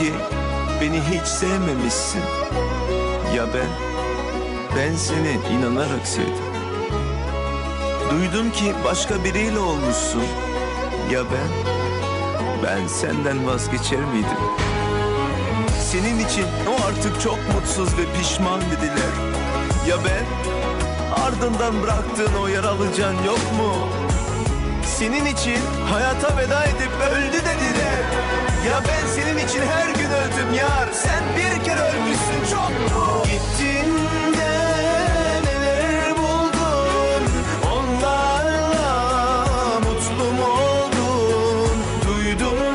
ki beni hiç sevmemişsin. Ya ben, ben seni inanarak sevdim. Duydum ki başka biriyle olmuşsun. Ya ben, ben senden vazgeçer miydim? Senin için o artık çok mutsuz ve pişman dediler. Ya ben, ardından bıraktığın o yaralı can yok mu? Senin için hayata veda edip öldü dediler. Ya ben senin için her gün öldüm yar. Sen bir kere ölmüşsün çok mu? Gittin de neler buldun? Onlarla mutlu mu oldun? Duydum